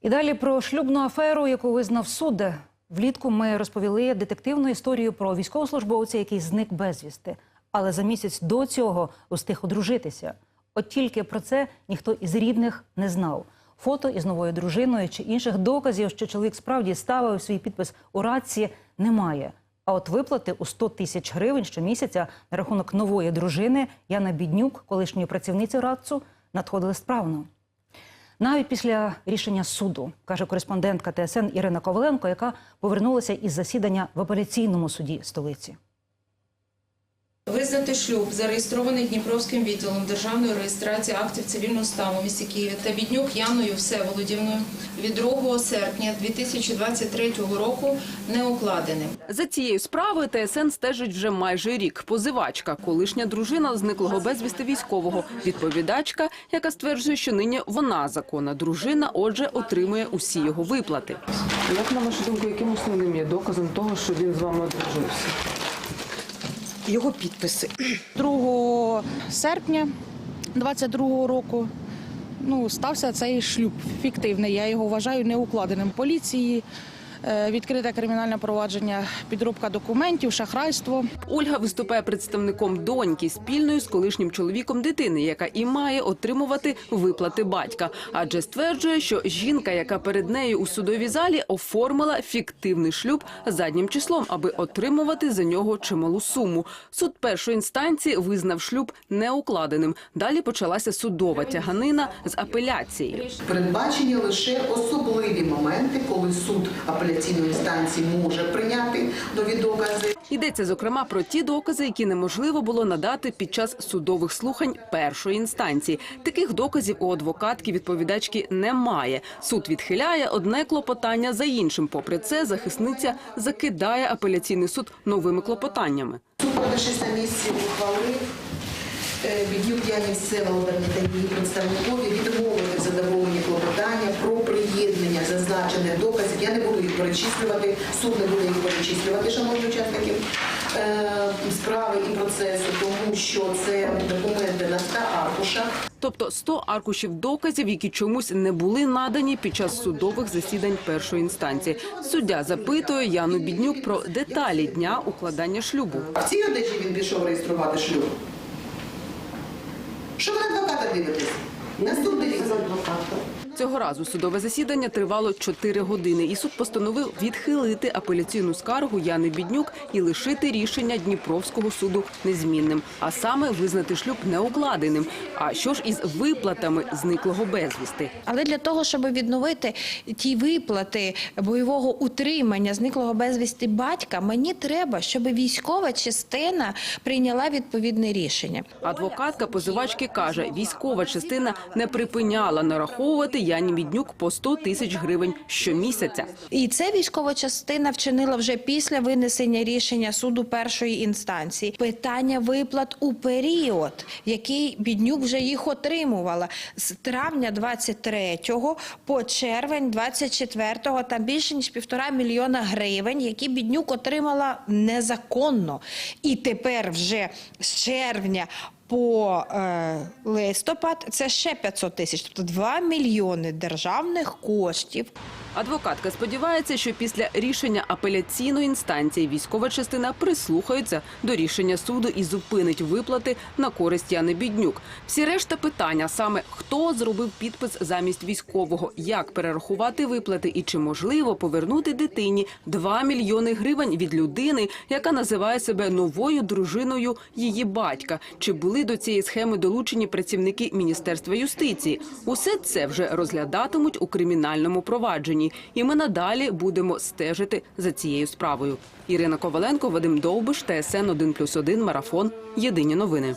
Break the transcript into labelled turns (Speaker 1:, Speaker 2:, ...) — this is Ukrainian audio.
Speaker 1: І далі про шлюбну аферу, яку визнав суд. Влітку ми розповіли детективну історію про військовослужбовця, який зник безвісти. Але за місяць до цього устиг одружитися. От тільки про це ніхто із рідних не знав. Фото із новою дружиною чи інших доказів, що чоловік справді ставив свій підпис у радці, немає. А от виплати у 100 тисяч гривень щомісяця на рахунок нової дружини Яна Біднюк, колишньої працівниці радцу, надходили справно. Навіть після рішення суду, каже кореспондентка ТСН Ірина Коваленко, яка повернулася із засідання в апеляційному суді столиці.
Speaker 2: Визнати шлюб, зареєстрований Дніпровським відділом державної реєстрації актів цивільного стану в місті Києві та Біднюк Яною Всеволодівною від 2 серпня 2023 року не укладеним.
Speaker 3: За цією справою ТСН стежить вже майже рік. Позивачка, колишня дружина зниклого безвісти військового, відповідачка, яка стверджує, що нині вона законна дружина, отже, отримує усі його виплати.
Speaker 4: Як на вашу думку, яким основним є доказом того, що він з вами одружився?
Speaker 5: Його підписи. 2 серпня 22 року ну, стався цей шлюб фіктивний. Я його вважаю неукладеним поліції. Е, Відкрите кримінальне провадження, підробка документів, шахрайство.
Speaker 3: Ольга виступає представником доньки спільної з колишнім чоловіком дитини, яка і має отримувати виплати батька. Адже стверджує, що жінка, яка перед нею у судовій залі оформила фіктивний шлюб заднім числом, аби отримувати за нього чималу суму. Суд першої інстанції визнав шлюб неукладеним. Далі почалася судова тяганина з апеляції.
Speaker 6: Передбачені лише особливі моменти, коли суд апеляційної інстанції може прийняти нові докази.
Speaker 3: Йдеться зокрема про ті докази, які неможливо було надати під час судових слухань першої інстанції. Таких доказів у адвокатки відповідачки немає. Суд відхиляє одне клопотання за іншим. Попри це, захисниця закидає апеляційний суд новими клопотаннями.
Speaker 6: Суд, подавшись на місці, ухвалив е, Бідюк Яні та її представникові відмовити в задоволенні клопотання про приєднання зазначених доказів. Я не буду їх перечислювати, суд не буде їх перечислювати, шановні учасники е, справи і процесу, тому що це документи на 100 аркушах.
Speaker 3: Тобто 100 аркушів доказів, які чомусь не були надані під час судових засідань першої інстанції. Суддя запитує Яну Біднюк про деталі дня укладання шлюбу.
Speaker 6: А в цій одежі він пішов реєструвати шлюб. Що ви на адвоката дивитесь? На суд дивіться.
Speaker 3: Цього разу судове засідання тривало 4 години, і суд постановив відхилити апеляційну скаргу Яни Біднюк і лишити рішення Дніпровського суду незмінним, а саме визнати шлюб неукладеним. А що ж із виплатами зниклого безвісти?
Speaker 7: Але для того, щоб відновити ті виплати бойового утримання зниклого безвісти батька, мені треба, щоб військова частина прийняла відповідне рішення.
Speaker 3: Адвокатка позивачки каже, військова частина не припиняла нараховувати Яні Біднюк по 100 тисяч гривень щомісяця.
Speaker 7: І це військова частина вчинила вже після винесення рішення суду першої інстанції. Питання виплат у період, який біднюк вже їх отримувала з травня 23 по червень 24 там більше ніж півтора мільйона гривень, які біднюк отримала незаконно. І тепер вже з червня. По е, листопад це ще 500 тисяч, тобто 2 мільйони державних коштів
Speaker 3: Адвокатка сподівається, що після рішення апеляційної інстанції військова частина прислухається до рішення суду і зупинить виплати на користь Яни Біднюк. Всі решта питання саме хто зробив підпис замість військового, як перерахувати виплати і чи можливо повернути дитині 2 мільйони гривень від людини, яка називає себе новою дружиною її батька. Чи були до цієї схеми долучені працівники міністерства юстиції? Усе це вже розглядатимуть у кримінальному провадженні, і ми надалі будемо стежити за цією справою. Ірина Коваленко, Вадим Довбиш, ТСН 1+,1, Марафон. Єдині новини.